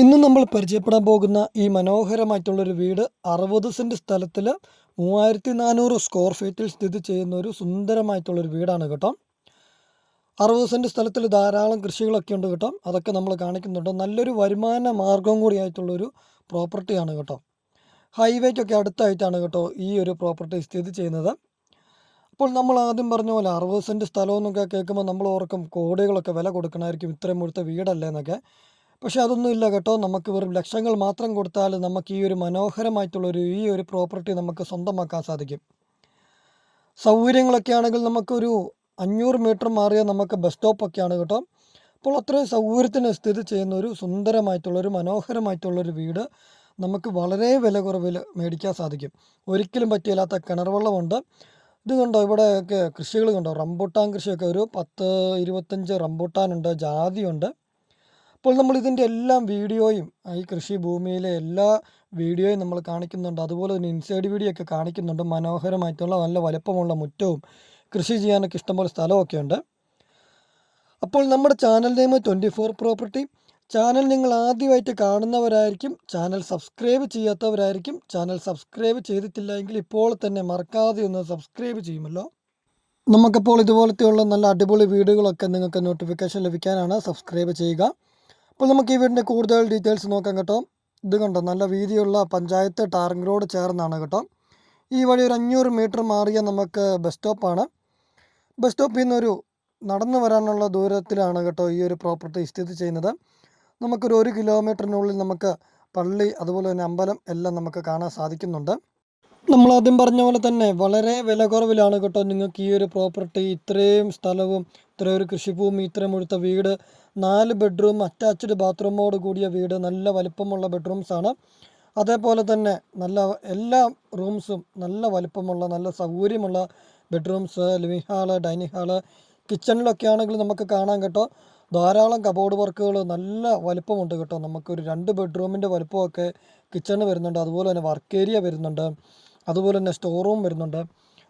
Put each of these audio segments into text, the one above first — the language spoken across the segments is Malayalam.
ഇന്ന് നമ്മൾ പരിചയപ്പെടാൻ പോകുന്ന ഈ മനോഹരമായിട്ടുള്ളൊരു വീട് അറുപത് സെന്റ് സ്ഥലത്തിൽ മൂവായിരത്തി നാനൂറ് സ്ക്വയർ ഫീറ്റിൽ സ്ഥിതി ചെയ്യുന്ന ഒരു സുന്ദരമായിട്ടുള്ളൊരു വീടാണ് കേട്ടോ. അറുപത് സെന്റ് സ്ഥലത്തിൽ ധാരാളം കൃഷികളൊക്കെ ഉണ്ട് കേട്ടോ. അതൊക്കെ നമ്മൾ കാണിക്കുന്നുണ്ട്. നല്ലൊരു വരുമാന മാർഗവും കൂടിയായിട്ടുള്ളൊരു പ്രോപ്പർട്ടിയാണ് കേട്ടോ. ഹൈവേക്കൊക്കെ അടുത്തായിട്ടാണ് കേട്ടോ ഈ ഒരു പ്രോപ്പർട്ടി സ്ഥിതി ചെയ്യുന്നത്. അപ്പോൾ നമ്മൾ ആദ്യം പറഞ്ഞ പോലെ അറുപത് സെന്റ് സ്ഥലമെന്നൊക്കെ കേൾക്കുമ്പോൾ നമ്മൾ ഓർക്കും കോടികളൊക്കെ വില കൊടുക്കണമായിരിക്കും ഇത്രയും മുഴുത്ത വീടല്ലേ എന്നൊക്കെ. പക്ഷേ അതൊന്നുമില്ല കേട്ടോ. നമുക്ക് വെറും ലക്ഷങ്ങൾ മാത്രം കൊടുത്താൽ നമുക്ക് ഈ ഒരു മനോഹരമായിട്ടുള്ളൊരു ഈ ഒരു പ്രോപ്പർട്ടി നമുക്ക് സ്വന്തമാക്കാൻ സാധിക്കും. സൗകര്യങ്ങളൊക്കെ ആണെങ്കിൽ നമുക്കൊരു അഞ്ഞൂറ് മീറ്റർ മാറിയ നമുക്ക് ബസ് സ്റ്റോപ്പൊക്കെയാണ് കേട്ടോ. അപ്പോൾ അത്രയും സൗകര്യത്തിന് സ്ഥിതി ചെയ്യുന്ന ഒരു സുന്ദരമായിട്ടുള്ളൊരു മനോഹരമായിട്ടുള്ളൊരു വീട് നമുക്ക് വളരെ വില കുറവിൽ മേടിക്കാൻ സാധിക്കും. ഒരിക്കലും പറ്റിയില്ലാത്ത കിണർ വെള്ളമുണ്ട്. ഇത് കണ്ടോ? ഇവിടെയൊക്കെ കൃഷികൾ കണ്ടോ? റംബൂട്ടാൻ കൃഷിയൊക്കെ ഒരു പത്ത് ഇരുപത്തഞ്ച് റംബൂട്ടാനുണ്ട് ജാതിയുണ്ട്. അപ്പോൾ നമ്മൾ ഇതിന്റെ എല്ലാം വീഡിയോയും ഈ കൃഷി ഭൂമിയിലെ എല്ലാ വീഡിയോയും നമ്മൾ കാണിക്കുന്നുണ്ട്. അതുപോലെ തന്നെ ഇൻസൈഡ് വീഡിയോ ഒക്കെ കാണിക്കുന്നുണ്ട്. മനോഹരമായിട്ടുള്ള നല്ല വലുപ്പമുള്ള മുറ്റവും കൃഷി ചെയ്യാനൊക്കെ ഇഷ്ടംപോലെ സ്ഥലമൊക്കെ ഉണ്ട്. അപ്പോൾ നമ്മുടെ channel name twenty four property channel നിങ്ങൾ ആദ്യമായിട്ട് കാണുന്നവരായിരിക്കും. ചാനൽ സബ്സ്ക്രൈബ് ചെയ്യാത്തവരായിരിക്കും. ചാനൽ സബ്സ്ക്രൈബ് ചെയ്തിട്ടില്ല എങ്കിൽ ഇപ്പോൾ തന്നെ മറക്കാതെ ഒന്ന് സബ്സ്ക്രൈബ് ചെയ്യുമല്ലോ. നമുക്കപ്പോൾ ഇതുപോലത്തെയുള്ള നല്ല അടിപൊളി വീഡിയോകളൊക്കെ നിങ്ങൾക്ക് നോട്ടിഫിക്കേഷൻ ലഭിക്കാനാണ്. സബ്സ്ക്രൈബ് ചെയ്യുക. അപ്പോൾ നമുക്ക് ഈ വീടിന്റെ കൂടുതൽ ഡീറ്റെയിൽസ് നോക്കാം കേട്ടോ. ഇത് കണ്ടോ നല്ല വീതിയുള്ള പഞ്ചായത്ത് ടാറിംഗ് റോഡ് ചേർന്നാണ് കേട്ടോ. ഈ വഴി ഒരു അഞ്ഞൂറ് മീറ്റർ മാറിയ നമുക്ക് ബസ് സ്റ്റോപ്പാണ് ബസ് സ്റ്റോപ്പിൽ നിന്നൊരു നടന്നു വരാനുള്ള ദൂരത്തിലാണ് കേട്ടോ ഈ ഒരു പ്രോപ്പർട്ടി സ്ഥിതി ചെയ്യുന്നത്. നമുക്കൊരു ഒരു കിലോമീറ്ററിനുള്ളിൽ നമുക്ക് പള്ളി അതുപോലെ തന്നെ അമ്പലം എല്ലാം നമുക്ക് കാണാൻ സാധിക്കുന്നുണ്ട്. നമ്മൾ ആദ്യം പറഞ്ഞ പോലെ തന്നെ വളരെ വില കുറവിലാണ് കേട്ടോ നിങ്ങൾക്ക് ഈ ഒരു പ്രോപ്പർട്ടി ഇത്രയും സ്ഥലവും ഇത്രയും ഒരു കൃഷിഭൂമി ഇത്രയും മുഴുത്ത വീട് നാല് ബെഡ്റൂം അറ്റാച്ച്ഡ് ബാത്റൂമോട് കൂടിയ വീട് നല്ല വലിപ്പമുള്ള ബെഡ്റൂംസാണ് അതേപോലെ തന്നെ നല്ല എല്ലാ റൂംസും നല്ല വലിപ്പമുള്ള നല്ല സൗകര്യമുള്ള bedrooms living hall dining hall കിച്ചണിലൊക്കെ ആണെങ്കിൽ നമുക്ക് കാണാൻ കേട്ടോ. ധാരാളം കബോർഡ് വർക്കുകൾ നല്ല വലിപ്പമുണ്ട് കേട്ടോ. നമുക്കൊരു രണ്ട് ബെഡ്റൂമിന്റെ വലിപ്പമൊക്കെ കിച്ചണ് വരുന്നുണ്ട് അതുപോലെ തന്നെ വർക്ക് ഏരിയ വരുന്നുണ്ട് അതുപോലെ തന്നെ സ്റ്റോർ റൂം വരുന്നുണ്ട്.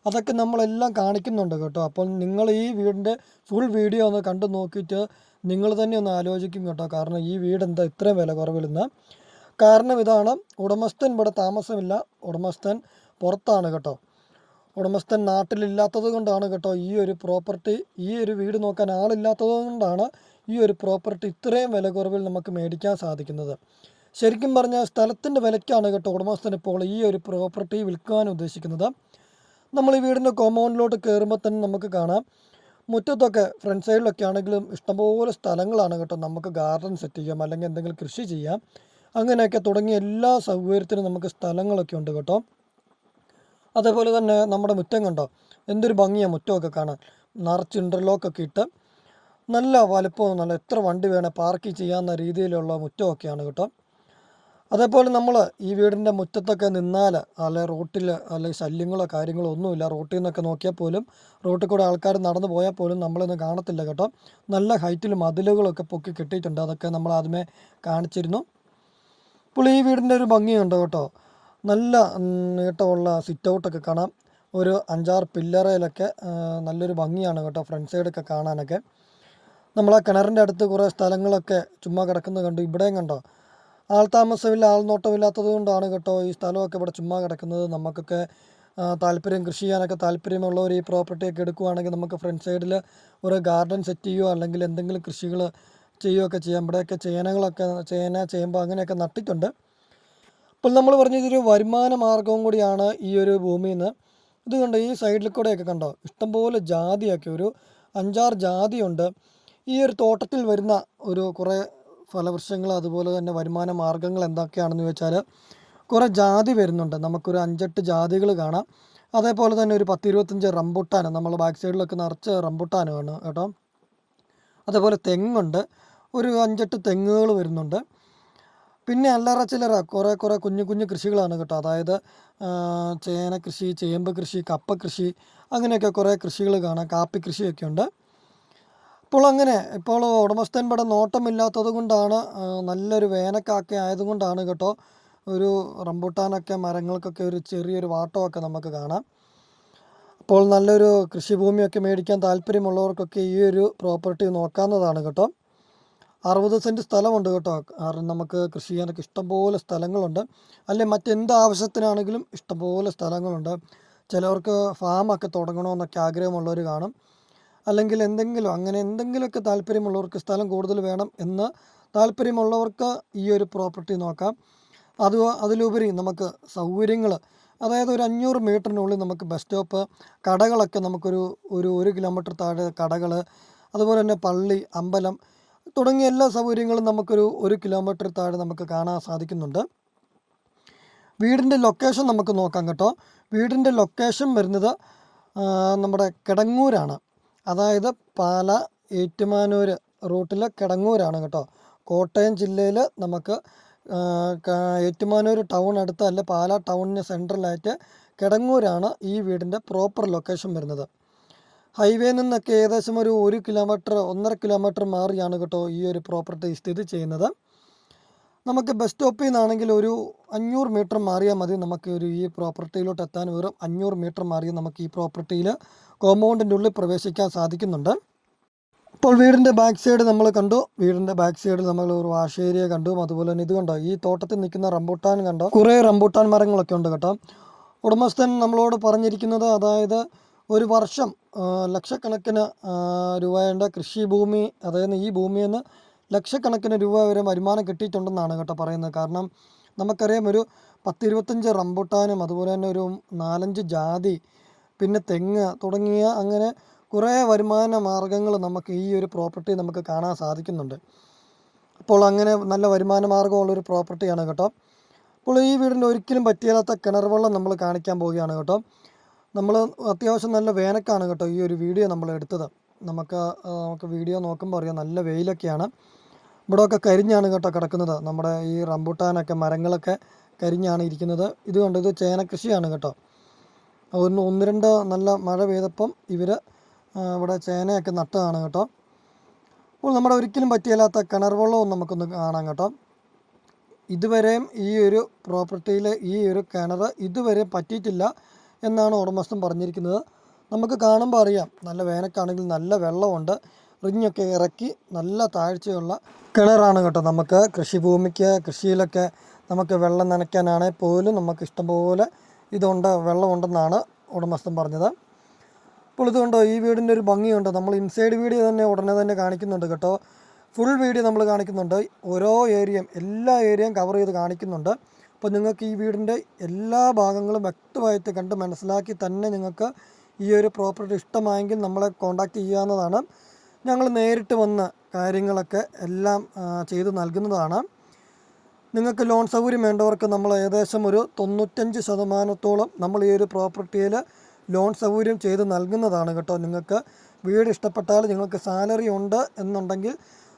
അതൊക്കെ നമ്മളെല്ലാം കാണിക്കുന്നുണ്ട് കേട്ടോ. അപ്പോൾ നിങ്ങൾ ഈ വീടിന്റെ ഫുൾ വീഡിയോ ഒന്ന് കണ്ടു നോക്കിയിട്ട് നിങ്ങൾ തന്നെ ഒന്ന് ആലോചിക്കും കേട്ടോ. കാരണം ഈ വീട് എന്താ ഇത്രയും വില കുറവിലെന്ന് കാരണം ഇതാണ് ഉടമസ്ഥൻ ഇവിടെ താമസമില്ല. ഉടമസ്ഥൻ പുറത്താണ് കേട്ടോ. ഉടമസ്ഥൻ നാട്ടിലില്ലാത്തത് കൊണ്ടാണ് കേട്ടോ ഈ ഒരു പ്രോപ്പർട്ടി ഈ ഒരു വീട് നോക്കാൻ ആളില്ലാത്തത് കൊണ്ടാണ് ഈ ഒരു പ്രോപ്പർട്ടി ഇത്രയും വില കുറവിൽ നമുക്ക് മേടിക്കാൻ സാധിക്കുന്നത്. ശരിക്കും പറഞ്ഞാൽ സ്ഥലത്തിന്റെ വിലയ്ക്കാണ് കേട്ടോ ഉടമസ്ഥൻ ഇപ്പോൾ ഈ ഒരു പ്രോപ്പർട്ടി വിൽക്കുവാൻ ഉദ്ദേശിക്കുന്നത്. നമ്മൾ ഈ വീടിന്റെ കോമ്പൗണ്ടിലോട്ട് കയറുമ്പോൾ തന്നെ നമുക്ക് കാണാം. മുറ്റത്തൊക്കെ ഫ്രണ്ട് സൈഡിലൊക്കെ ആണെങ്കിലും ഇഷ്ടംപോലെ സ്ഥലങ്ങളാണ് കേട്ടോ. നമുക്ക് ഗാർഡൻ സെറ്റ് ചെയ്യാം അല്ലെങ്കിൽ എന്തെങ്കിലും കൃഷി ചെയ്യാം. അങ്ങനെയൊക്കെ തുടങ്ങിയ എല്ലാ സൗകര്യത്തിനും നമുക്ക് സ്ഥലങ്ങളൊക്കെ ഉണ്ട് കേട്ടോ. അതേപോലെ തന്നെ നമ്മുടെ മുറ്റം കണ്ടോ? എന്തൊരു ഭംഗിയാണ് മുറ്റമൊക്കെ കാണാൻ. നിറച്ച് ഇന്റർലോക്കൊക്കെ ഇട്ട് നല്ല വലുപ്പവും നല്ല എത്ര വണ്ടി വേണേൽ പാർക്ക് ചെയ്യാവുന്ന രീതിയിലുള്ള മുറ്റമൊക്കെയാണ് കേട്ടോ. അതേപോലെ നമ്മൾ ഈ വീടിന്റെ മുറ്റത്തൊക്കെ നിന്നാൽ അല്ലെ റോട്ടിൽ അല്ലെങ്കിൽ ശല്യങ്ങളോ കാര്യങ്ങളോ ഒന്നുമില്ല. റോട്ടിൽ നിന്നൊക്കെ നോക്കിയാൽ പോലും റോട്ടിൽ കൂടെ ആൾക്കാർ നടന്നു പോയാൽ പോലും നമ്മളൊന്നും കാണത്തില്ല കേട്ടോ. നല്ല ഹൈറ്റിൽ മതിലുകളൊക്കെ പൊക്കി കിട്ടിയിട്ടുണ്ട്. അതൊക്കെ നമ്മൾ ആദ്യമേ കാണിച്ചിരുന്നു. ഇപ്പോൾ ഈ വീടിന്റെ ഒരു ഭംഗിയുണ്ട് കേട്ടോ? നല്ല നീട്ടമുള്ള സിറ്റ് ഔട്ടൊക്കെ കാണാം. ഒരു അഞ്ചാറ് പില്ലറയിലൊക്കെ നല്ലൊരു ഭംഗിയാണ് കേട്ടോ ഫ്രണ്ട് സൈഡൊക്കെ കാണാനൊക്കെ. നമ്മൾ ആ കിണറിന്റെ അടുത്ത് കുറേ സ്ഥലങ്ങളൊക്കെ ചുമ്മാ കിടക്കുന്നത് കണ്ടു. ഇവിടെയും കണ്ടോ? ആൾ താമസമില്ല ആൾനോട്ടമില്ലാത്തത് കൊണ്ടാണ് കേട്ടോ ഈ സ്ഥലമൊക്കെ ഇവിടെ ചുമ്മാ കിടക്കുന്നത്. നമുക്കൊക്കെ താല്പര്യം കൃഷി ചെയ്യാനൊക്കെ താല്പര്യമുള്ളവർ ഈ പ്രോപ്പർട്ടിയൊക്കെ എടുക്കുവാണെങ്കിൽ നമുക്ക് ഫ്രണ്ട് സൈഡിൽ ഒരു ഗാർഡൻ സെറ്റ് ചെയ്യുകയോ അല്ലെങ്കിൽ എന്തെങ്കിലും കൃഷികൾ ചെയ്യുകയൊക്കെ ചെയ്യാം. ഇവിടെയൊക്കെ ചേനകളൊക്കെ ചേന ചേമ്പ് അങ്ങനെയൊക്കെ നട്ടിട്ടുണ്ട്. അപ്പോൾ നമ്മൾ പറഞ്ഞ ഇതൊരു വരുമാന മാർഗവും കൂടിയാണ് ഈ ഒരു ഭൂമിയിൽ നിന്ന് ഇത് കണ്ടോ ഈ സൈഡിൽ കൂടെയൊക്കെ കണ്ടോ? ഇഷ്ടംപോലെ ജാതിയൊക്കെ ഒരു അഞ്ചാറ് ജാതിയുണ്ട്. ഈ ഒരു തോട്ടത്തിൽ വരുന്ന ഒരു കുറേ ഫലവൃക്ഷങ്ങൾ അതുപോലെ തന്നെ വരുമാന മാർഗങ്ങൾ എന്തൊക്കെയാണെന്ന് വെച്ചാൽ കുറേ ജാതി വരുന്നുണ്ട്. നമുക്കൊരു അഞ്ചെട്ട് ജാതികൾ കാണാം. അതേപോലെ തന്നെ ഒരു പത്ത് ഇരുപത്തഞ്ച് റംബുട്ടാൻ നമ്മൾ ബാക്ക് സൈഡിലൊക്കെ നിറച്ച് റംബുട്ടാനാണ് കേട്ടോ. അതേപോലെ തെങ്ങുണ്ട്. ഒരു അഞ്ചെട്ട് തെങ്ങുകൾ വരുന്നുണ്ട്. പിന്നെ അല്ലറ ചില്ലറ കുറേ കുറേ കുഞ്ഞു കുഞ്ഞു കൃഷികളാണ് കേട്ടോ. അതായത് ചേന കൃഷി ചേമ്പ് കൃഷി കപ്പ കൃഷി അങ്ങനെയൊക്കെ കുറേ കൃഷികൾ കാണാം. കാപ്പി കൃഷിയൊക്കെ ഉണ്ട്. ഇപ്പോൾ അങ്ങനെ ഇപ്പോൾ ഉടമസ്ഥൻ ഇവിടെ നോട്ടമില്ലാത്തത് കൊണ്ടാണ് നല്ലൊരു വേനക്കാക്ക ആയതുകൊണ്ടാണ് കേട്ടോ ഒരു റംബൂട്ടാനൊക്കെ മരങ്ങൾക്കൊക്കെ ഒരു ചെറിയൊരു വാട്ടമൊക്കെ നമുക്ക് കാണാം. അപ്പോൾ നല്ലൊരു കൃഷിഭൂമിയൊക്കെ മേടിക്കാൻ താല്പര്യമുള്ളവർക്കൊക്കെ ഈ ഒരു പ്രോപ്പർട്ടി നോക്കാവുന്നതാണ് കേട്ടോ. അറുപത് സെന്റ് സ്ഥലമുണ്ട് കേട്ടോ കാരണം നമുക്ക് കൃഷി ചെയ്യാനൊക്കെ ഇഷ്ടംപോലെ സ്ഥലങ്ങളുണ്ട്. അല്ലെ മറ്റെന്ത് ആവശ്യത്തിനാണെങ്കിലും ഇഷ്ടംപോലെ സ്ഥലങ്ങളുണ്ട്. ചിലവർക്ക് ഫാമൊക്കെ തുടങ്ങണമെന്നൊക്കെ ആഗ്രഹമുള്ളവർ കാണും. അല്ലെങ്കിൽ എന്തെങ്കിലും അങ്ങനെ എന്തെങ്കിലുമൊക്കെ താല്പര്യമുള്ളവർക്ക് സ്ഥലം കൂടുതൽ വേണം എന്ന് താല്പര്യമുള്ളവർക്ക് ഈ ഒരു പ്രോപ്പർട്ടി നോക്കാം. അത് അതിലുപരി നമുക്ക് സൗകര്യങ്ങൾ അതായത് ഒരു അഞ്ഞൂറ് മീറ്ററിനുള്ളിൽ നമുക്ക് ബസ് സ്റ്റോപ്പ് കടകളൊക്കെ നമുക്കൊരു ഒരു ഒരു കിലോമീറ്റർ താഴെ കടകൾ അതുപോലെ തന്നെ പള്ളി അമ്പലം തുടങ്ങിയ എല്ലാ സൗകര്യങ്ങളും നമുക്കൊരു ഒരു കിലോമീറ്റർ താഴെ നമുക്ക് കാണാൻ സാധിക്കുന്നുണ്ട്. വീടിന്റെ ലൊക്കേഷൻ നമുക്ക് നോക്കാം കേട്ടോ. വീടിന്റെ ലൊക്കേഷൻ വരുന്നത് നമ്മുടെ കിടങ്ങൂരാണ്. അതായത് പാല ഏറ്റുമാനൂർ റൂട്ടിൽ കിടങ്ങൂരാണ് കേട്ടോ. കോട്ടയം ജില്ലയിൽ നമുക്ക് ഏറ്റുമാനൂർ ടൗൺ അടുത്തല്ല പാല ടൗണിന് സെൻട്രലായിട്ട് കിടങ്ങൂരാണ് ഈ വീടിന്റെ പ്രോപ്പർ ലൊക്കേഷൻ വരുന്നത്. ഹൈവേ നിന്നൊക്കെ ഏകദേശം ഒരു ഒരു കിലോമീറ്റർ ഒന്നര കിലോമീറ്റർ മാറിയാണ് കേട്ടോ ഈ ഒരു പ്രോപ്പർട്ടി സ്ഥിതി ചെയ്യുന്നത്. നമുക്ക് ബസ് സ്റ്റോപ്പിൽ നിന്നാണെങ്കിൽ ഒരു അഞ്ഞൂറ് മീറ്റർ മാറിയാൽ മതി. നമുക്ക് ഒരു ഈ പ്രോപ്പർട്ടിയിലോട്ട് എത്താൻ വെറും അഞ്ഞൂറ് മീറ്റർ മാറിയാൽ നമുക്ക് ഈ പ്രോപ്പർട്ടിയിൽ കോമ്പൗണ്ടിന്റെ ഉള്ളിൽ പ്രവേശിക്കാൻ സാധിക്കുന്നുണ്ട്. ഇപ്പോൾ വീടിന്റെ ബാക്ക് സൈഡ് നമ്മൾ കണ്ടു. വീടിന്റെ ബാക്ക് സൈഡിൽ നമ്മൾ ഒരു വാഷ് ഏരിയ കണ്ടു. അതുപോലെ തന്നെ ഇത് കണ്ടോ? ഈ തോട്ടത്തിൽ നിൽക്കുന്ന റംബൂട്ടാൻ കണ്ടോ? കുറേ റംബൂട്ടാൻ മരങ്ങളൊക്കെ ഉണ്ട് കേട്ടോ. ഉടമസ്ഥൻ നമ്മളോട് പറഞ്ഞിരിക്കുന്നത് അതായത് ഒരു വർഷം ലക്ഷക്കണക്കിന് രൂപയുടെ കൃഷി ഭൂമി അതായത് ഈ ഭൂമിയിൽ നിന്ന് ലക്ഷക്കണക്കിന് രൂപ വരെ വരുമാനം കിട്ടിയിട്ടുണ്ടെന്നാണ് കേട്ടോ പറയുന്നത്. കാരണം നമുക്കറിയാം ഒരു പത്തിരുപത്തഞ്ച് റംബൂട്ടാനും അതുപോലെ തന്നെ ഒരു നാലഞ്ച് ജാതി പിന്നെ തെങ്ങ് തുടങ്ങിയ അങ്ങനെ കുറേ വരുമാന മാർഗങ്ങൾ നമുക്ക് ഈ ഒരു പ്രോപ്പർട്ടി നമുക്ക് കാണാൻ സാധിക്കുന്നുണ്ട്. അപ്പോൾ അങ്ങനെ നല്ല വരുമാന മാർഗമുള്ളൊരു പ്രോപ്പർട്ടിയാണ് കേട്ടോ. അപ്പോൾ ഈ വീടിന്റെ ഒരിക്കലും പറ്റിയാത്ത കിണർ വെള്ളം നമ്മൾ കാണിക്കാൻ പോവുകയാണ് കേട്ടോ. നമ്മൾ അത്യാവശ്യം നല്ല വേനക്കാണ് കേട്ടോ ഈ ഒരു വീഡിയോ നമ്മൾ എടുത്തത്. നമുക്ക് നമുക്ക് വീഡിയോ നോക്കുമ്പോൾ അറിയാം നല്ല വെയിലൊക്കെയാണ്. ഇവിടെയൊക്കെ കരിഞ്ഞാണ് കേട്ടോ കിടക്കുന്നത്. നമ്മുടെ ഈ റംബൂട്ടാനൊക്കെ മരങ്ങളൊക്കെ കരിഞ്ഞാണ് ഇരിക്കുന്നത്. ഇത് കൊണ്ട്? ഇത് ചേന കൃഷിയാണ് കേട്ടോ. ഒന്ന് ഒന്ന് രണ്ട് നല്ല മഴ പെയ്തപ്പം ഇവർ ഇവിടെ ചേനയൊക്കെ നട്ടതാണ് കേട്ടോ. അപ്പോൾ നമ്മുടെ ഒരിക്കലും പറ്റിയല്ലാത്ത കിണർ വെള്ളവും നമുക്കൊന്ന് കാണാം കേട്ടോ. ഇതുവരെയും ഈ ഒരു പ്രോപ്പർട്ടിയിൽ ഈ ഒരു കിണർ ഇതുവരെ പറ്റിയിട്ടില്ല എന്നാണ് ഉടമസ്ഥൻ പറഞ്ഞിരിക്കുന്നത്. നമുക്ക് കാണുമ്പോൾ അറിയാം. നല്ല വേനൽക്കാണെങ്കിൽ നല്ല വെള്ളമുണ്ട്. റിഞ്ഞൊക്കെ ഇറക്കി നല്ല താഴ്ചയുള്ള കിണറാണ് കേട്ടോ നമുക്ക് കൃഷിഭൂമിക്ക് കൃഷിയിലൊക്കെ നമുക്ക് വെള്ളം നനയ്ക്കാനാണെങ്കിൽ പോലും നമുക്ക് ഇഷ്ടംപോലെ ഇതുണ്ട് വെള്ളമുണ്ടെന്നാണ് ഉടമസ്ഥൻ പറഞ്ഞത്. അപ്പോൾ ഇതുകൊണ്ടോ ഈ വീടിന്റെ ഒരു ഭംഗിയുണ്ട്? നമ്മൾ ഇൻസൈഡ് വീഡിയോ തന്നെ ഉടനെ തന്നെ കാണിക്കുന്നുണ്ട് കേട്ടോ. ഫുൾ വീഡിയോ നമ്മൾ കാണിക്കുന്നുണ്ട്. ഓരോ ഏരിയയും എല്ലാ ഏരിയയും കവർ ചെയ്ത് കാണിക്കുന്നുണ്ട്. അപ്പോൾ നിങ്ങൾക്ക് ഈ വീടിന്റെ എല്ലാ ഭാഗങ്ങളും വ്യക്തമായിട്ട് കണ്ട് മനസ്സിലാക്കി തന്നെ നിങ്ങൾക്ക് ഈ ഒരു പ്രോപ്പർട്ടി ഇഷ്ടമായെങ്കിൽ നമ്മളെ കോൺടാക്റ്റ് ചെയ്യാവുന്നതാണ് ഞങ്ങൾ നേരിട്ട് വന്ന് കാര്യങ്ങളൊക്കെ എല്ലാം ചെയ്തു നൽകുന്നതാണ്. നിങ്ങൾക്ക് ലോൺ സൗകര്യം വേണ്ടവർക്ക് നമ്മൾ ഏകദേശം ഒരു തൊണ്ണൂറ്റഞ്ച് ശതമാനത്തോളം നമ്മൾ ഈ ഒരു പ്രോപ്പർട്ടിയിൽ ലോൺ സൗകര്യം ചെയ്ത് നൽകുന്നതാണ് കേട്ടോ. നിങ്ങൾക്ക് വീട് ഇഷ്ടപ്പെട്ടാൽ നിങ്ങൾക്ക് സാലറി ഉണ്ട് എന്നുണ്ടെങ്കിൽ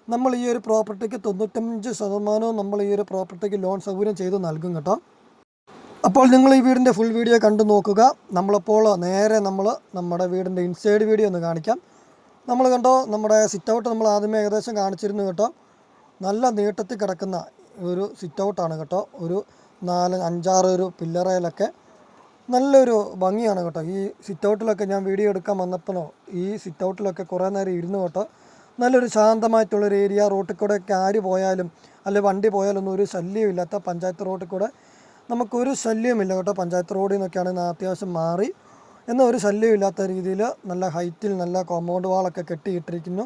നമ്മൾ ഈ ഒരു പ്രോപ്പർട്ടിക്ക് തൊണ്ണൂറ്റഞ്ച് ശതമാനവും നമ്മൾ ഈ ഒരു പ്രോപ്പർട്ടിക്ക് ലോൺ സൗകര്യം ചെയ്ത് നൽകും കേട്ടോ. അപ്പോൾ നിങ്ങൾ ഈ വീടിന്റെ ഫുൾ വീഡിയോ കണ്ടു നോക്കുക. നമ്മളപ്പോൾ നേരെ നമ്മൾ നമ്മുടെ വീടിന്റെ ഇൻസൈഡ് വീഡിയോ ഒന്ന് കാണിക്കാം. നമ്മൾ കണ്ടോ നമ്മുടെ സിറ്റ് ഔട്ട് നമ്മൾ ആദ്യമേ ഏകദേശം കാണിച്ചിരുന്നു കേട്ടോ. നല്ല നീട്ടത്തിൽ കിടക്കുന്ന ഒരു സിറ്റ് ഔട്ടാണ് കേട്ടോ. ഒരു നാല് അഞ്ചാറ് ഒരു പില്ലറയിലൊക്കെ നല്ലൊരു ഭംഗിയാണ് കേട്ടോ. ഈ സിറ്റ് ഔട്ടിലൊക്കെ ഞാൻ വീഡിയോ എടുക്കാൻ വന്നപ്പോഴോ ഈ സിറ്റ് ഔട്ടിലൊക്കെ കുറേ നേരം ഇരുന്നു കേട്ടോ. നല്ലൊരു ശാന്തമായിട്ടുള്ളൊരു ഏരിയ റോട്ടിൽ കൂടെയൊക്കെ ആര് പോയാലും അല്ലെ വണ്ടി പോയാലൊന്നും ഒരു ശല്യമില്ലാത്ത പഞ്ചായത്ത് റോട്ടിൽ കൂടെ നമുക്കൊരു ശല്യമില്ല കേട്ടോ. പഞ്ചായത്ത് റോഡിൽ നിന്നൊക്കെയാണ് അത്യാവശ്യം മാറി എന്നാൽ ഒരു ശല്യമില്ലാത്ത രീതിയിൽ നല്ല ഹൈറ്റിൽ നല്ല കോമ്പൗണ്ട് വാളൊക്കെ കെട്ടിയിട്ടിരിക്കുന്നു.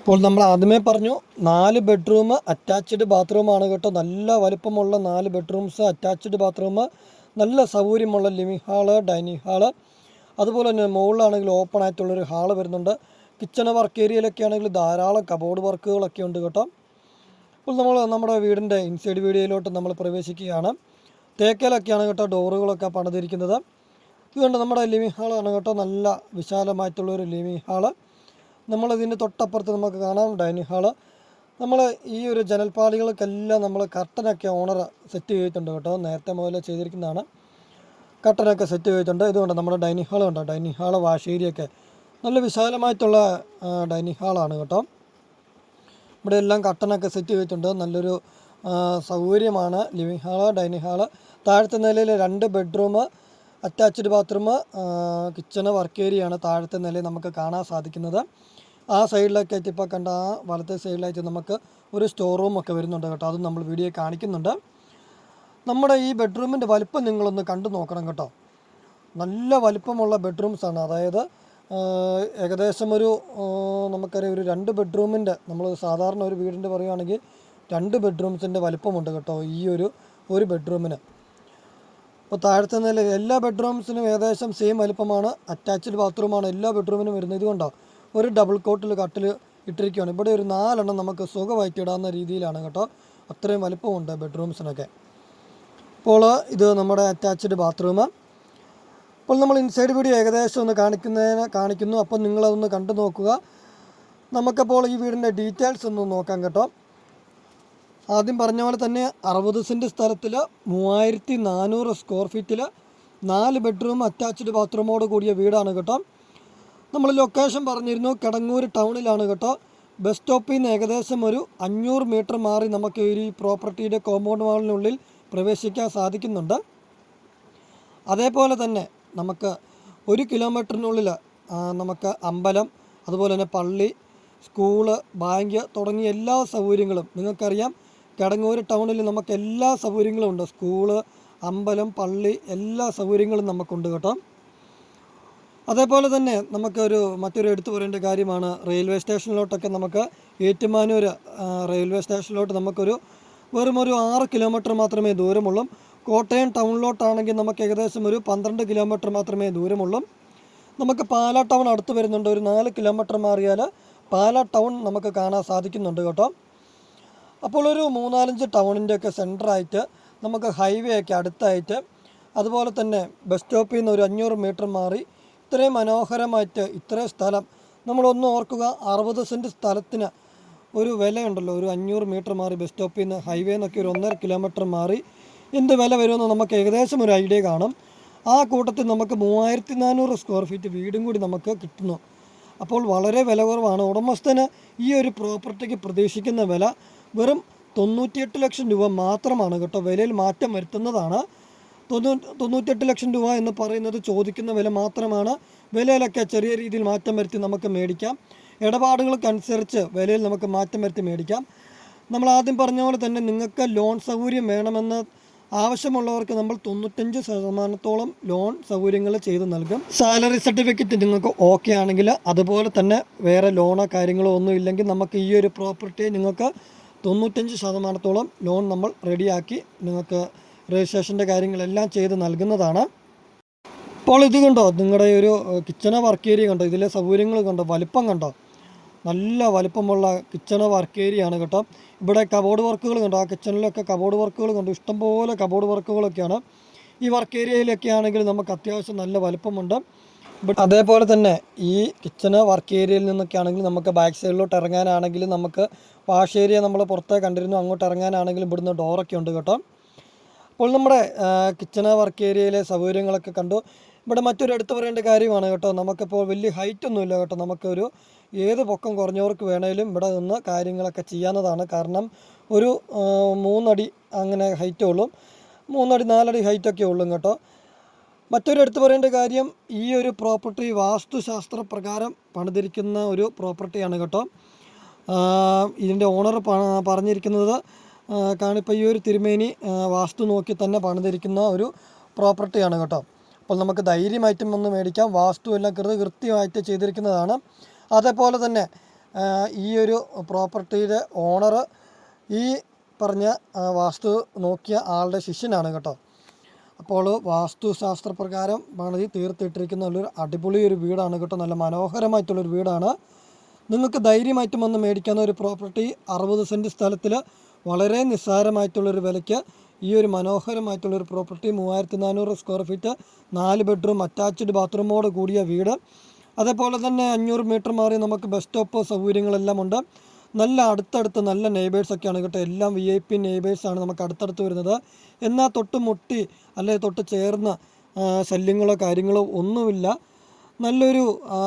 അപ്പോൾ നമ്മൾ ആദ്യമേ പറഞ്ഞു നാല് ബെഡ്റൂം അറ്റാച്ച്ഡ് ബാത്റൂമാണ് കേട്ടോ. നല്ല വലുപ്പമുള്ള നാല് ബെഡ്റൂംസ് അറ്റാച്ച്ഡ് ബാത്റൂം നല്ല സൗകര്യമുള്ള ലിവിങ് ഹാൾ ഡൈനിങ് ഹാൾ അതുപോലെ തന്നെ മുകളിലാണെങ്കിൽ ഓപ്പൺ ആയിട്ടുള്ളൊരു ഹാൾ വരുന്നുണ്ട്. കിച്ചൺ വർക്ക് ഏരിയയിലൊക്കെ ആണെങ്കിൽ ധാരാളം കബോർഡ് വർക്കുകളൊക്കെ ഉണ്ട് കേട്ടോ. അപ്പോൾ നമ്മൾ നമ്മുടെ വീടിന്റെ ഇൻസൈഡ് വീഡിയോയിലോട്ട് നമ്മൾ പ്രവേശിക്കുകയാണ്. തേക്കയിലൊക്കെയാണ് കേട്ടോ ഡോറുകളൊക്കെ പണിതിരിക്കുന്നത്. ഇതുകൊണ്ട് നമ്മുടെ ലിവിങ് ഹാളാണ് കേട്ടോ? നല്ല വിശാലമായിട്ടുള്ളൊരു ലിവിങ് ഹാൾ. നമ്മളിതിന്റെ തൊട്ടപ്പുറത്ത് നമുക്ക് കാണാം ഡൈനിങ് ഹാൾ. നമ്മൾ ഈ ഒരു ജനൽപ്പാളികൾക്കെല്ലാം നമ്മൾ കർട്ടനൊക്കെ ഓണർ സെറ്റ് ചെയ്തിട്ടുണ്ട് കേട്ടോ. നേരത്തെ മുതലേ ചെയ്തിരിക്കുന്നതാണ്. കർട്ടനൊക്കെ സെറ്റ് ചെയ്തിട്ടുണ്ട്. ഇതുകൊണ്ട് നമ്മുടെ ഡൈനിങ് ഹാൾ ഉണ്ടോ ഡൈനിങ് ഹാൾ വാഷ് ഏരിയൊക്കെ നല്ല വിശാലമായിട്ടുള്ള ഡൈനിങ് ഹാളാണ് കേട്ടോ. ഇവിടെ എല്ലാം കട്ടനൊക്കെ സെറ്റ് ചെയ്തിട്ടുണ്ട്. നല്ലൊരു സൗകര്യമാണ് ലിവിങ് ഹാൾ ഡൈനിങ് ഹാൾ. താഴത്തെ നിലയിൽ രണ്ട് bedroom attached bathroom kitchen work ഏരിയയാണ് താഴത്തെ നിലയിൽ നമുക്ക് കാണാൻ സാധിക്കുന്നത്. ആ സൈഡിലേക്കായിട്ട് ഇപ്പോൾ കണ്ട ആ വലത്തെ സൈഡിലായിട്ട് നമുക്ക് ഒരു സ്റ്റോർ റൂമൊക്കെ വരുന്നുണ്ട് കേട്ടോ. അതും നമ്മൾ വീഡിയോ കാണിക്കുന്നുണ്ട്. നമ്മുടെ ഈ ബെഡ്റൂമിന്റെ വലിപ്പം നിങ്ങളൊന്ന് കണ്ടു നോക്കണം കേട്ടോ. നല്ല വലിപ്പമുള്ള ബെഡ്റൂംസാണ് അതായത് ഏകദേശം ഒരു നമുക്കറിയാം ഒരു രണ്ട് ബെഡ്റൂമിന്റെ നമ്മൾ സാധാരണ ഒരു വീടിന്റെ പറയുകയാണെങ്കിൽ രണ്ട് ബെഡ്റൂംസിന്റെ വലിപ്പമുണ്ട് കേട്ടോ ഈ ഒരു ഒരു ബെഡ്റൂമിന് അപ്പോൾ താഴത്തെ നിലയിൽ എല്ലാ ബെഡ്റൂംസിനും ഏകദേശം സെയിം വലിപ്പമാണ്. അറ്റാച്ച്ഡ് ബാത്റൂമാണ് എല്ലാ ബെഡ്റൂമിനും വരുന്നത് ഇതുകൊണ്ടാണ് ഒരു ഡബിൾ കോട്ടിൽ കട്ടിൽ ഇട്ടിരിക്കുകയാണ് ഇവിടെ ഒരു നാലെണ്ണം നമുക്ക് സുഖമായിട്ട് ഇടാവുന്ന രീതിയിലാണ് കേട്ടോ. അത്രയും വലിപ്പമുണ്ട് ബെഡ്റൂംസിനൊക്കെ അപ്പോൾ ഇത് നമ്മുടെ അറ്റാച്ച്ഡ് ബാത്റൂം അപ്പോൾ നമ്മൾ ഇൻസൈഡ് വീഡിയോ ഏകദേശം ഒന്ന് കാണിക്കുന്നതിന് കാണിക്കുന്നു. അപ്പോൾ നിങ്ങളതൊന്ന് കണ്ടു നോക്കുക. നമുക്കപ്പോൾ ഈ വീടിന്റെ ഡീറ്റെയിൽസ് ഒന്ന് നോക്കാം കേട്ടോ. ആദ്യം പറഞ്ഞ പോലെ തന്നെ അറുപത് സെന്റ് സ്ഥലത്തിൽ മൂവായിരത്തി നാനൂറ് സ്ക്വയർ ഫീറ്റിൽ നാല് ബെഡ്റൂം അറ്റാച്ച്ഡ് ബാത്റൂമോട് കൂടിയ വീടാണ് കേട്ടോ. നമ്മൾ ലൊക്കേഷൻ പറഞ്ഞിരുന്നു കിടങ്ങൂർ ടൗണിലാണ് കേട്ടോ. ബസ് സ്റ്റോപ്പിൽ നിന്ന് ഏകദേശം ഒരു അഞ്ഞൂറ് മീറ്റർ മാറി നമുക്ക് ഈ പ്രോപ്പർട്ടിയുടെ കോമ്പൗണ്ട് വാളിനുള്ളിൽ പ്രവേശിക്കാൻ സാധിക്കുന്നുണ്ട്. അതേപോലെ തന്നെ നമുക്ക് ഒരു കിലോമീറ്ററിനുള്ളിൽ നമുക്ക് അമ്പലം അതുപോലെ തന്നെ പള്ളി സ്കൂൾ ബാങ്ക് തുടങ്ങിയ എല്ലാ സൗകര്യങ്ങളും നിങ്ങൾക്കറിയാം. കിടങ്ങൂർ ടൗണിൽ നമുക്ക് എല്ലാ സൗകര്യങ്ങളും ഉണ്ട്. സ്കൂൾ അമ്പലം പള്ളി എല്ലാ സൗകര്യങ്ങളും നമുക്കുണ്ട് കേട്ടോ. അതേപോലെ തന്നെ നമുക്കൊരു മറ്റൊരു എടുത്തു പറയേണ്ട കാര്യമാണ്. റെയിൽവേ സ്റ്റേഷനിലോട്ടൊക്കെ നമുക്ക് ഏറ്റുമാനൂർ റെയിൽവേ സ്റ്റേഷനിലോട്ട് നമുക്കൊരു വെറും ഒരു ആറ് കിലോമീറ്റർ മാത്രമേ ദൂരമുള്ളൂ. കോട്ടയം ടൗണിലോട്ടാണെങ്കിൽ നമുക്ക് ഏകദേശം ഒരു പന്ത്രണ്ട് കിലോമീറ്റർ മാത്രമേ ദൂരമുള്ളൂ. നമുക്ക് പാലാ ടൗൺ അടുത്ത് വരുന്നുണ്ട്. ഒരു നാല് കിലോമീറ്റർ മാറിയാൽ പാലാ ടൗൺ നമുക്ക് കാണാൻ സാധിക്കുന്നുണ്ട് കേട്ടോ. അപ്പോൾ ഒരു മൂന്നാലഞ്ച് ടൗണിന്റെ ഒക്കെ സെന്ററായിട്ട് നമുക്ക് ഹൈവേ ഒക്കെ അടുത്തായിട്ട് അതുപോലെ തന്നെ ബസ് സ്റ്റോപ്പിൽ നിന്ന് ഒരു അഞ്ഞൂറ് മീറ്റർ മാറി ഇത്രയും മനോഹരമായിട്ട് ഇത്രയും സ്ഥലം നമ്മളൊന്ന് ഓർക്കുക അറുപത് സെന്റ് സ്ഥലത്തിന് ഒരു വിലയുണ്ടല്ലോ ഒരു അഞ്ഞൂറ് മീറ്റർ മാറി ബസ് സ്റ്റോപ്പിൽ നിന്ന് ഹൈവേ നിന്നൊക്കെ ഒരു ഒന്നര കിലോമീറ്റർ മാറി എന്ത് വില വരുമെന്ന് നമുക്ക് ഏകദേശം ഒരു ഐഡിയ കാണും. ആ കൂട്ടത്തിൽ നമുക്ക് മൂവായിരത്തി നാനൂറ് സ്ക്വയർ ഫീറ്റ് വീടും കൂടി നമുക്ക് കിട്ടുന്നു. അപ്പോൾ വളരെ വില കുറവാണ്. ഉടമസ്ഥന് ഈ ഒരു പ്രോപ്പർട്ടിക്ക് പ്രതീക്ഷിക്കുന്ന വില വെറും തൊണ്ണൂറ്റിയെട്ട് ലക്ഷം രൂപ മാത്രമാണ് കേട്ടോ വിലയിൽ മാറ്റം വരുത്തുന്നതാണ്. തൊണ്ണൂ തൊണ്ണൂറ്റെട്ട് ലക്ഷം രൂപ എന്ന് പറയുന്നത് ചോദിക്കുന്ന വില മാത്രമാണ്. വിലയിലൊക്കെ ചെറിയ രീതിയിൽ മാറ്റം വരുത്തി നമുക്ക് മേടിക്കാം. ഇടപാടുകൾക്കനുസരിച്ച് വിലയിൽ നമുക്ക് മാറ്റം വരുത്തി മേടിക്കാം. നമ്മൾ ആദ്യം പറഞ്ഞ പോലെ തന്നെ നിങ്ങൾക്ക് ലോൺ സൗകര്യം വേണമെന്ന് ആവശ്യമുള്ളവർക്ക് നമ്മൾ തൊണ്ണൂറ്റഞ്ച് ശതമാനത്തോളം ലോൺ സൗകര്യങ്ങൾ ചെയ്തു നൽകും. സാലറി സർട്ടിഫിക്കറ്റ് നിങ്ങൾക്ക് ഓക്കെ ആണെങ്കിൽ അതുപോലെ തന്നെ വേറെ ലോണോ കാര്യങ്ങളോ ഒന്നും ഇല്ലെങ്കിൽ നമുക്ക് ഈ ഒരു പ്രോപ്പർട്ടി നിങ്ങൾക്ക് തൊണ്ണൂറ്റഞ്ച് ശതമാനത്തോളം ലോൺ നമ്മൾ റെഡിയാക്കി നിങ്ങൾക്ക് രജിസ്ട്രേഷന്റെ കാര്യങ്ങളെല്ലാം ചെയ്ത് നൽകുന്നതാണ്. ഇപ്പോൾ ഇത് കണ്ടോ? നിങ്ങളുടെ ഒരു കിച്ചണ് വർക്ക് ഏരിയ കണ്ടോ? ഇതിലെ സൗകര്യങ്ങൾ കണ്ടോ? വലിപ്പം കണ്ടോ? നല്ല വലിപ്പമുള്ള കിച്ചണ് വർക്ക് ഏരിയ ആണ് കേട്ടോ. ഇവിടെ കബോർഡ് വർക്കുകൾ കണ്ടോ? ആ കിച്ചണിലൊക്കെ കബോർഡ് വർക്കുകൾ കണ്ടു? ഇഷ്ടംപോലെ കബോർഡ് വർക്കുകളൊക്കെയാണ് ഈ വർക്ക് ഏരിയയിലൊക്കെ ആണെങ്കിൽ നമുക്ക് അത്യാവശ്യം നല്ല വലിപ്പമുണ്ട്. ബട്ട് അതേപോലെ തന്നെ ഈ കിച്ചണ് വർക്ക് ഏരിയയിൽ നിന്നൊക്കെ ആണെങ്കിൽ നമുക്ക് ബാക്ക് സൈഡിലോട്ട് ഇറങ്ങാനാണെങ്കിൽ നമുക്ക് വാഷ് ഏരിയ നമ്മൾ പുറത്തെ കണ്ടിരുന്നു അങ്ങോട്ട് ഇറങ്ങാനാണെങ്കിൽ ഇവിടുന്ന് ഡോറൊക്കെ ഉണ്ട് കേട്ടോ. അപ്പോൾ നമ്മുടെ കിച്ചണ് വർക്ക് ഏരിയയിലെ സൗകര്യങ്ങളൊക്കെ കണ്ടു. ഇവിടെ മറ്റൊരു എടുത്തു പറയേണ്ട കാര്യമാണ് കേട്ടോ. നമുക്കിപ്പോൾ വലിയ ഹൈറ്റ് ഒന്നുമില്ല കേട്ടോ. നമുക്കൊരു ഏത് പൊക്കം കുറഞ്ഞവർക്ക് വേണേലും ഇവിടെ നിന്ന് കാര്യങ്ങളൊക്കെ ചെയ്യാവുന്നതാണ്. കാരണം ഒരു മൂന്നടി അങ്ങനെ ഹൈറ്റേ ഉള്ളൂ. മൂന്നടി നാലടി ഹൈറ്റൊക്കെ ഉള്ളൂ കേട്ടോ. മറ്റൊരു എടുത്തു പറയേണ്ട കാര്യം ഈ ഒരു പ്രോപ്പർട്ടി വാസ്തുശാസ്ത്ര പ്രകാരം പണിതിരിക്കുന്ന ഒരു പ്രോപ്പർട്ടിയാണ് കേട്ടോ. ഇതിന്റെ ഓണർ പറഞ്ഞിരിക്കുന്നത് കാണിപ്പോൾ ഈ ഒരു തിരുമേനി വാസ്തു നോക്കി തന്നെ പണിതിരിക്കുന്ന ഒരു പ്രോപ്പർട്ടിയാണ് കേട്ടോ. അപ്പോൾ നമുക്ക് ധൈര്യമായിട്ടും ഒന്ന് മേടിക്കാം. വാസ്തു എല്ലാം കൃത് കൃത്യമായിട്ട് ചെയ്തിരിക്കുന്നതാണ്. അതേപോലെ തന്നെ ഈ ഒരു പ്രോപ്പർട്ടിയുടെ ഓണർ ഈ പറഞ്ഞ വാസ്തു നോക്കിയ ആളുടെ ശിഷ്യനാണ് കേട്ടോ. അപ്പോൾ വാസ്തുശാസ്ത്രപ്രകാരം പണിതി തീർത്തിട്ടിരിക്കുന്ന നല്ലൊരു അടിപൊളി ഒരു വീടാണ് കേട്ടോ. നല്ല മനോഹരമായിട്ടുള്ളൊരു വീടാണ്. നിങ്ങൾക്ക് ധൈര്യമായിട്ടും വന്ന് മേടിക്കാവുന്ന ഒരു പ്രോപ്പർട്ടി അറുപത് സെന്റ് സ്ഥലത്തിൽ വളരെ നിസ്സാരമായിട്ടുള്ളൊരു വിലയ്ക്ക് ഈ ഒരു മനോഹരമായിട്ടുള്ളൊരു പ്രോപ്പർട്ടി മൂവായിരത്തി നാനൂറ് സ്ക്വയർ ഫീറ്റ് നാല് ബെഡ്റൂം അറ്റാച്ച്ഡ് ബാത്റൂമോട് കൂടിയ വീട്. അതേപോലെ തന്നെ അഞ്ഞൂറ് മീറ്റർ മാറി നമുക്ക് ബസ് സ്റ്റോപ്പ് സൗകര്യങ്ങളെല്ലാം ഉണ്ട്. നല്ല അടുത്തടുത്ത് നല്ല നെയ്ബേഴ്സൊക്കെയാണ് കേട്ടോ. എല്ലാം വി ഐ പി നെയ്ബേഴ്സാണ് നമുക്ക് അടുത്തടുത്ത് വരുന്നത്. എന്നാൽ തൊട്ട് മുട്ടി അല്ലെങ്കിൽ തൊട്ട് ചേർന്ന ശല്യങ്ങളോ കാര്യങ്ങളോ ഒന്നുമില്ല. നല്ലൊരു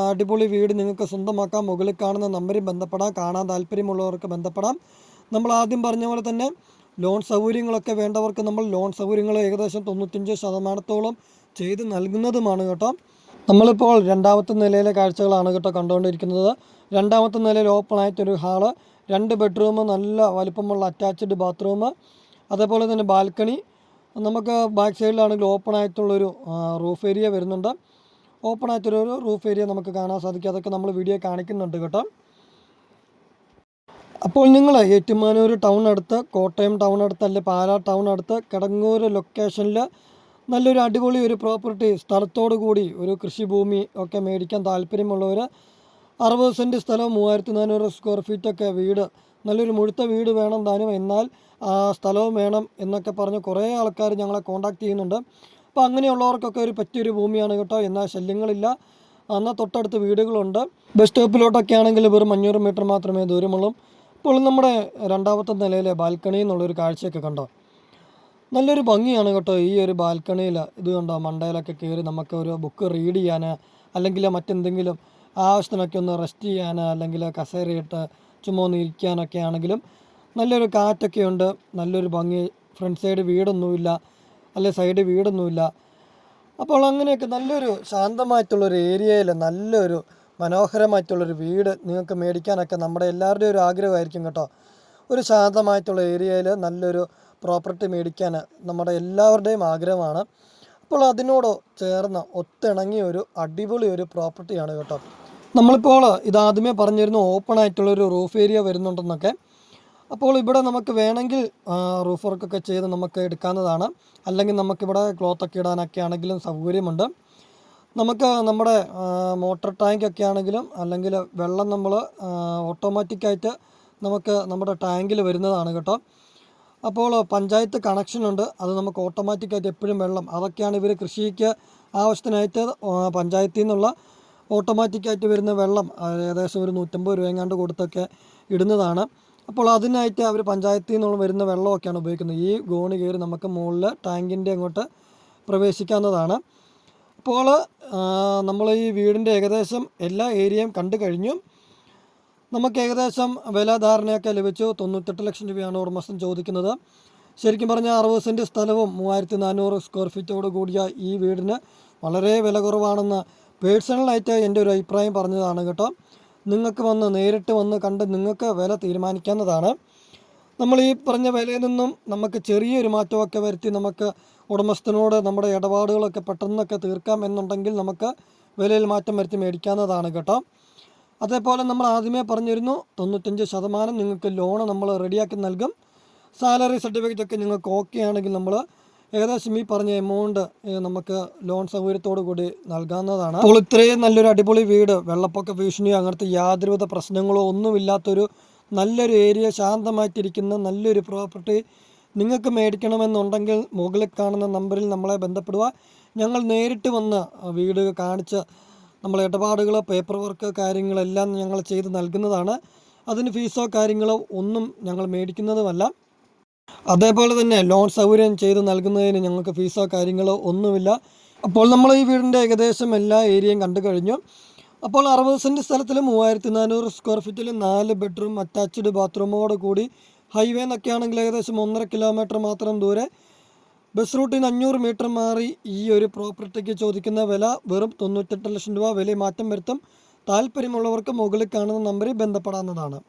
അടിപൊളി വീട് നിങ്ങൾക്ക് സ്വന്തമാക്കാം മുകളിൽ കാണുന്ന നമ്പറിൽ ബന്ധപ്പെടാം. കാണാൻ താല്പര്യമുള്ളവർക്ക് ബന്ധപ്പെടാം. നമ്മൾ ആദ്യം പറഞ്ഞ പോലെ തന്നെ ലോൺ സൗകര്യങ്ങളൊക്കെ വേണ്ടവർക്ക് നമ്മൾ ലോൺ സൗകര്യങ്ങൾ ഏകദേശം തൊണ്ണൂറ്റഞ്ച് ശതമാനത്തോളം ചെയ്ത് നൽകുന്നതുമാണ് കേട്ടോ. നമ്മളിപ്പോൾ രണ്ടാമത്തെ നിലയിലെ കാഴ്ചകളാണ് കേട്ടോ കണ്ടുകൊണ്ടിരിക്കുന്നത്. രണ്ടാമത്തെ നിലയിൽ ഓപ്പൺ ആയിട്ടൊരു ഹാൾ രണ്ട് ബെഡ്റൂം നല്ല വലിപ്പമുള്ള അറ്റാച്ച്ഡ് ബാത്റൂം അതേപോലെ തന്നെ ബാൽക്കണി നമുക്ക് ബാക്ക് സൈഡിലാണെങ്കിൽ ഓപ്പൺ ആയിട്ടുള്ളൊരു റൂഫ് ഏരിയ വരുന്നുണ്ട്. ഓപ്പൺ ആയിട്ടുള്ളൊരു റൂഫ് ഏരിയ നമുക്ക് കാണാൻ സാധിക്കും. അതൊക്കെ നമ്മൾ വീഡിയോ കാണിക്കുന്നുണ്ട് കേട്ടോ. അപ്പോൾ നിങ്ങൾ ഏറ്റുമാനൂർ ടൗൺ അടുത്ത് കോട്ടയം ടൗൺ അടുത്ത് അല്ലെങ്കിൽ പാലാ ടൗൺ അടുത്ത് കിടങ്ങൂർ ലൊക്കേഷനിൽ നല്ലൊരു അടിപൊളി ഒരു പ്രോപ്പർട്ടി സ്ഥലത്തോടു കൂടി ഒരു കൃഷിഭൂമി ഒക്കെ മേടിക്കാൻ താല്പര്യമുള്ളവർ അറുപത് സെന്റ് സ്ഥലം മൂവായിരത്തി നാനൂറ് സ്ക്വയർ ഫീറ്റൊക്കെ വീട് നല്ലൊരു മുഴുത്ത വീട് വേണം താനും. എന്നാൽ സ്ഥലവും വേണം എന്നൊക്കെ പറഞ്ഞ് കുറേ ആൾക്കാർ ഞങ്ങളെ കോൺടാക്റ്റ് ചെയ്യുന്നുണ്ട്. അപ്പോൾ അങ്ങനെയുള്ളവർക്കൊക്കെ ഒരു പറ്റിയൊരു ഭൂമിയാണ് കേട്ടോ. എന്നാൽ ശല്യങ്ങളില്ല. എന്നാൽ തൊട്ടടുത്ത് വീടുകളുണ്ട്. ബസ് സ്റ്റോപ്പിലോട്ടൊക്കെ ആണെങ്കിൽ വെറും അഞ്ഞൂറ് മീറ്റർ മാത്രമേ ദൂരമുള്ളൂ. ഇപ്പോൾ നമ്മുടെ രണ്ടാമത്തെ നിലയിലെ ബാൽക്കണി എന്നുള്ളൊരു കാഴ്ചയൊക്കെ കണ്ടോ? നല്ലൊരു ഭംഗിയാണ് കേട്ടോ ഈ ഒരു ബാൽക്കണിയിൽ. ഇത് കണ്ടോ? മണ്ടയിലൊക്കെ കയറി നമുക്ക് ഒരു ബുക്ക് റീഡ് ചെയ്യാൻ അല്ലെങ്കിൽ മറ്റെന്തെങ്കിലും ആവശ്യത്തിനൊക്കെ ഒന്ന് റെസ്റ്റ് ചെയ്യാൻ അല്ലെങ്കിൽ കസേരയിട്ട് ചുമ്മാ ഒന്ന് ഇരിക്കാനൊക്കെ ആണെങ്കിലും നല്ലൊരു കാറ്റൊക്കെ ഉണ്ട്. നല്ലൊരു ഭംഗി. ഫ്രണ്ട് സൈഡ് വീടൊന്നുമില്ല. അല്ലെ സൈഡ് വീടൊന്നുമില്ല. അപ്പോൾ അങ്ങനെയൊക്കെ നല്ലൊരു ശാന്തമായിട്ടുള്ളൊരു ഏരിയയിൽ നല്ലൊരു മനോഹരമായിട്ടുള്ളൊരു വീട് നിങ്ങൾക്ക് മേടിക്കാനൊക്കെ നമ്മുടെ എല്ലാവരുടെയും ഒരു ആഗ്രഹമായിരിക്കും കേട്ടോ. ഒരു ശാന്തമായിട്ടുള്ള ഏരിയയിൽ നല്ലൊരു പ്രോപ്പർട്ടി മേടിക്കാൻ നമ്മുടെ എല്ലാവരുടെയും ആഗ്രഹമാണ്. അപ്പോൾ അതിനോട് ചേർന്ന് ഒത്തിണങ്ങിയ ഒരു അടിപൊളി ഒരു പ്രോപ്പർട്ടിയാണ് കേട്ടോ. നമ്മളിപ്പോൾ ഇതാദ്യമേ പറഞ്ഞിരുന്നു ഓപ്പൺ ആയിട്ടുള്ളൊരു റൂഫ് ഏരിയ വരുന്നുണ്ടെന്നൊക്കെ. അപ്പോൾ ഇവിടെ നമുക്ക് വേണമെങ്കിൽ റൂഫ് വർക്കൊക്കെ ചെയ്ത് നമുക്ക് എടുക്കാവുന്നതാണ്. അല്ലെങ്കിൽ നമുക്കിവിടെ ക്ലോത്തൊക്കെ ഇടാനൊക്കെ ആണെങ്കിലും സൗകര്യമുണ്ട്. നമുക്ക് നമ്മുടെ മോട്ടർ ടാങ്ക് ഒക്കെ ആണെങ്കിലും അല്ലെങ്കിൽ വെള്ളം നമ്മൾ ഓട്ടോമാറ്റിക്കായിട്ട് നമുക്ക് നമ്മുടെ ടാങ്കിൽ വരുന്നതാണ് കേട്ടോ. അപ്പോൾ പഞ്ചായത്ത് കണക്ഷൻ ഉണ്ട്. അത് നമുക്ക് ഓട്ടോമാറ്റിക്കായിട്ട് എപ്പോഴും വെള്ളം. അതൊക്കെയാണ് ഇവർ കൃഷിക്ക് ആവശ്യത്തിനായിട്ട് പഞ്ചായത്തിൽ നിന്നുള്ള ഓട്ടോമാറ്റിക്കായിട്ട് വരുന്ന വെള്ളം. ഏകദേശം ഒരു നൂറ്റമ്പത് രൂപ എങ്ങാണ്ട് കൊടുത്തൊക്കെ ഇടുന്നതാണ്. അപ്പോൾ അതിനായിട്ട് അവർ പഞ്ചായത്തിൽ നിന്നുള്ള വരുന്ന വെള്ളമൊക്കെയാണ് ഉപയോഗിക്കുന്നത്. ഈ ഗോണി കയറി നമുക്ക് മുകളിൽ ടാങ്കിന്റെ അങ്ങോട്ട് പ്രവേശിക്കാവുന്നതാണ്. അപ്പോൾ നമ്മൾ ഈ വീടിന്റെ ഏകദേശം എല്ലാ ഏരിയയും കണ്ടു കഴിഞ്ഞു. നമുക്ക് ഏകദേശം വില ധാരണയൊക്കെ ലഭിച്ചു. തൊണ്ണൂറ്റെട്ട് ലക്ഷം രൂപയാണ് ഉടമസ്ഥൻ ചോദിക്കുന്നത്. ശരിക്കും പറഞ്ഞാൽ അറുപത് സെന്റ് സ്ഥലവും മൂവായിരത്തി നാനൂറ് സ്ക്വയർ ഫീറ്റോട് കൂടിയ ഈ വീടിന് വളരെ വില കുറവാണെന്ന് പേഴ്സണലായിട്ട് എന്റെ ഒരു അഭിപ്രായം പറഞ്ഞതാണ് കേട്ടോ. നിങ്ങൾക്ക് വന്ന് നേരിട്ട് വന്ന് കണ്ട് നിങ്ങൾക്ക് വില തീരുമാനിക്കാവുന്നതാണ്. നമ്മൾ ഈ പറഞ്ഞ വിലയിൽ നിന്നും നമുക്ക് ചെറിയൊരു മാറ്റമൊക്കെ വരുത്തി നമുക്ക് ഉടമസ്ഥനോട് നമ്മുടെ ഇടപാടുകളൊക്കെ പെട്ടെന്നൊക്കെ തീർക്കാം എന്നുണ്ടെങ്കിൽ നമുക്ക് വിലയിൽ മാറ്റം വരുത്തി മേടിക്കാവുന്നതാണ് കേട്ടോ. അതേപോലെ നമ്മൾ ആദ്യമേ പറഞ്ഞിരുന്നു തൊണ്ണൂറ്റഞ്ച് ശതമാനം നിങ്ങൾക്ക് ലോണ് നമ്മൾ റെഡിയാക്കി നൽകും. സാലറി സർട്ടിഫിക്കറ്റ് ഒക്കെ നിങ്ങൾക്ക് ഓക്കെ ആണെങ്കിൽ നമ്മൾ ഏകദേശം ഈ പറഞ്ഞ എമൗണ്ട് നമുക്ക് ലോൺ സൗകര്യത്തോടു കൂടി നൽകാവുന്നതാണ്. അപ്പോൾ ഇത്രയും നല്ലൊരു അടിപൊളി വീട് വെള്ളപ്പൊക്ക ഭീഷണിയോ അങ്ങനത്തെ യാതൊരുവിധ പ്രശ്നങ്ങളോ ഒന്നുമില്ലാത്തൊരു നല്ലൊരു ഏരിയ ശാന്തമായിട്ടിരിക്കുന്ന നല്ലൊരു പ്രോപ്പർട്ടി നിങ്ങൾക്ക് മേടിക്കണമെന്നുണ്ടെങ്കിൽ മുകളിൽ കാണുന്ന നമ്പറിൽ നമ്മളെ ബന്ധപ്പെടുക. ഞങ്ങൾ നേരിട്ട് വന്ന് വീട് കാണിച്ച് നമ്മൾ ഇടപാടുകൾ പേപ്പർ വർക്ക് കാര്യങ്ങളെല്ലാം ഞങ്ങൾ ചെയ്ത് നൽകുന്നതാണ്. അതിന് ഫീസോ കാര്യങ്ങളോ ഒന്നും ഞങ്ങൾ മേടിക്കുന്നതുമല്ല. അതേപോലെ തന്നെ ലോൺ സൗകര്യം ചെയ്ത് നൽകുന്നതിന് ഞങ്ങൾക്ക് ഫീസോ കാര്യങ്ങളോ ഒന്നുമില്ല. അപ്പോൾ നമ്മൾ ഈ വീടിന്റെ ഏകദേശം എല്ലാ ഏരിയയും കണ്ടു കഴിഞ്ഞു. അപ്പോൾ അറുപത് സെന്റ് സ്ഥലത്തിൽ മൂവായിരത്തി നാനൂറ് സ്ക്വയർ ഫീറ്റിൽ നാല് ബെഡ്റൂം അറ്റാച്ച്ഡ് ബാത്റൂമോട് കൂടി ഹൈവേ എന്നൊക്കെ ആണെങ്കിൽ ഏകദേശം ഒന്നര കിലോമീറ്റർ മാത്രം ദൂരെ. ബസ് റൂട്ടിന് അഞ്ഞൂറ് മീറ്റർ മാറി ഈ ഒരു പ്രോപ്പർട്ടിക്ക് ചോദിക്കുന്ന വില വെറും തൊണ്ണൂറ്റെട്ട് ലക്ഷം രൂപ. വില മാറ്റം വരുത്തും. താല്പര്യമുള്ളവർക്ക് മുകളിൽ കാണുന്ന നമ്പറിൽ ബന്ധപ്പെടാവുന്നതാണ്.